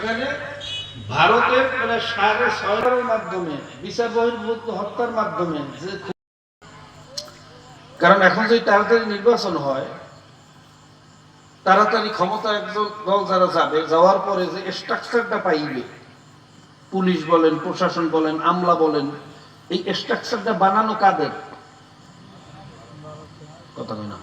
সেখানে ভারতের প্রায় সাড়ে ছয়ের মাধ্যমে বিচার বহির্ভূত হত্যার মাধ্যমে যে কারণ এখন যদি তাড়াতাড়ি নির্বাচন হয়, তাড়াতাড়ি ক্ষমতা একজন দল যারা যাবে, যাওয়ার পরে যে স্ট্রাকচারটা পাইবে, পুলিশ বলেন, প্রশাসন বলেন, আমলা বলেন, এই স্ট্রাকচারটা বানানো কাদের? কথা না।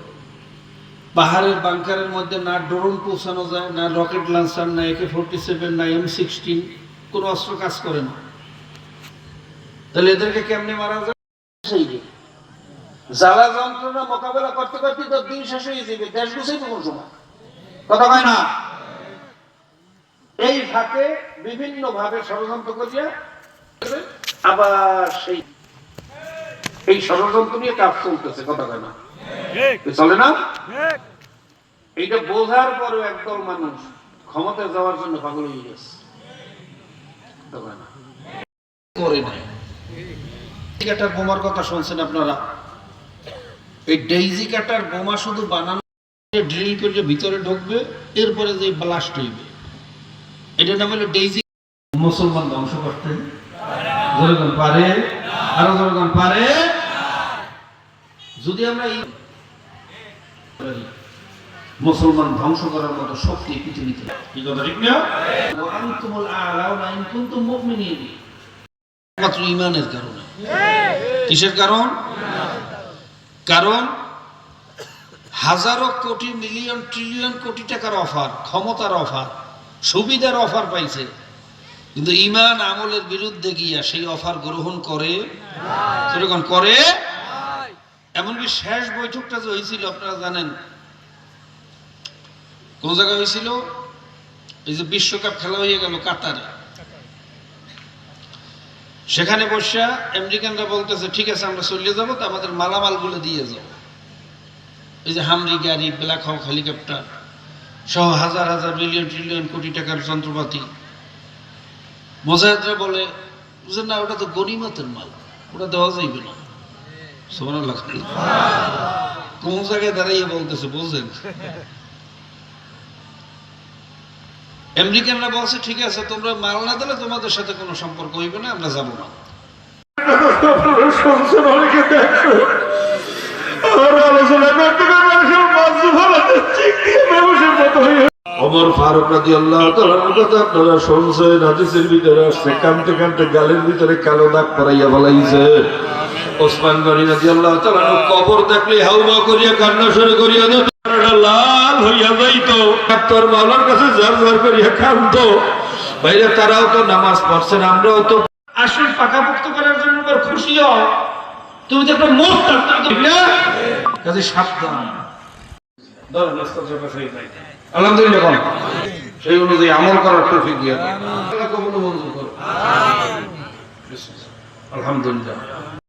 পাহাড়ের বাংকারের মধ্যে না ড্রোন পৌঁছানো যায়, না রকেট লঞ্চার না একে ফোরটি সেভেন না এম সিক্সটিন কোনো অস্ত্র কাজ করে না। তাহলে এদেরকে কেমনে মারা যায়। জ্বালা যন্ত্রণা মোকাবেলা করতে করতে তো দিন শেষ হয়ে যাবে, দেশ কোন সময়? কথা হয় না? এই ফাঁকে বিভিন্ন ভাবে ষড়যন্ত্র করিয়া আবার সেই, এই ষড়যন্ত্র নিয়ে কাজ চলতেছে কথা হয় না? চলে না? এইটা বোঝার পরেও একদল মানুষ ক্ষমতায় যাওয়ার জন্য পাগল হয়ে গেছে। তবে না। কাটার বোমার কথা শুনছেন আপনারা? এই ডেইজি কাটার বোমা শুধু বানানো ড্রিল করে ভিতরে ঢুকবে এরপরে যে ব্লাস্ট হইবে। এটার নাম হলো ডেইজি মুসলমান ধ্বংস করতে। জনগণ পারে? আরও জনগণ পারে? যদি আমরা এই মুসলমান ধ্বংস করার মতো শক্তি পৃথিবীতে কি কথা ঠিক না? ওয়ান্তুমুল আ'লাউনা ইন কুনতুম মুমিনিন। মাত্র ইমানের কারণে। কিসের কারণ? কারণ হাজারো কোটি মিলিয়ন ট্রিলিয়ন কোটি টাকার অফার ক্ষমতার অফার সুবিধার অফার পাইছে। কিন্তু ইমান আমলের বিরুদ্ধে গিয়া সেই অফার গ্রহণ করে সেরকম করে? এমনকি শেষ বৈঠকটা যে হয়েছিল, আপনারা জানেন, কোন জায়গায় হয়েছিল? এই যে বিশ্বকাপ খেলা হয়ে গেল কাতারে। সেখানে বসা আমেরিকানরা বলতেছে, ঠিক আছে, আমরা চলে যাব, তো আমাদের মালামালগুলো দিয়ে যাব এই যে হামরি গাড়ি, ব্ল্যাক হক হেলিকপ্টার সহ হাজার হাজার মিলিয়ন ট্রিলিয়ন কোটি টাকার যন্ত্রপাতি। মোজাহেদরা বলে না, ওটা তো গরিমতের মাল, ওটা দেওয়া যাইবে না। কোন জায়গায় দাঁড়িয়ে বলতেছে, বুঝলেন? আমেরিকানরা বলছে, ঠিক আছে, তোমরা মাল না দিলে তোমাদের সাথে কোনো সম্পর্ক হইবে না, আমরা যাব না। আপনারা শুনছেন, হাদিসের ভিতরে আসছে, কানতে কানতে গালের ভিতরে কালো দাগ পরাইয়া বলাইছে। ওসমান গনি রাজি আল্লাহ তাআলা কবর দেখলে হাউমা করিয়া কান্না শুরু করিয়া দিত লাল হইয়া যাইতো। কাছে জার জার করিয়া বাইরে তারাও তো নামাজ পড়ছেন আমরাও তো আসল পাকাপোক্ত করার জন্য খুশি হও। তুমি তো একটা না? কাজে সাবধান। হয়ে আলহামদুলিল্লাহ সেই অনুযায়ী আমল করার তৌফিক দিয়ে আলহামদুলিল্লাহ।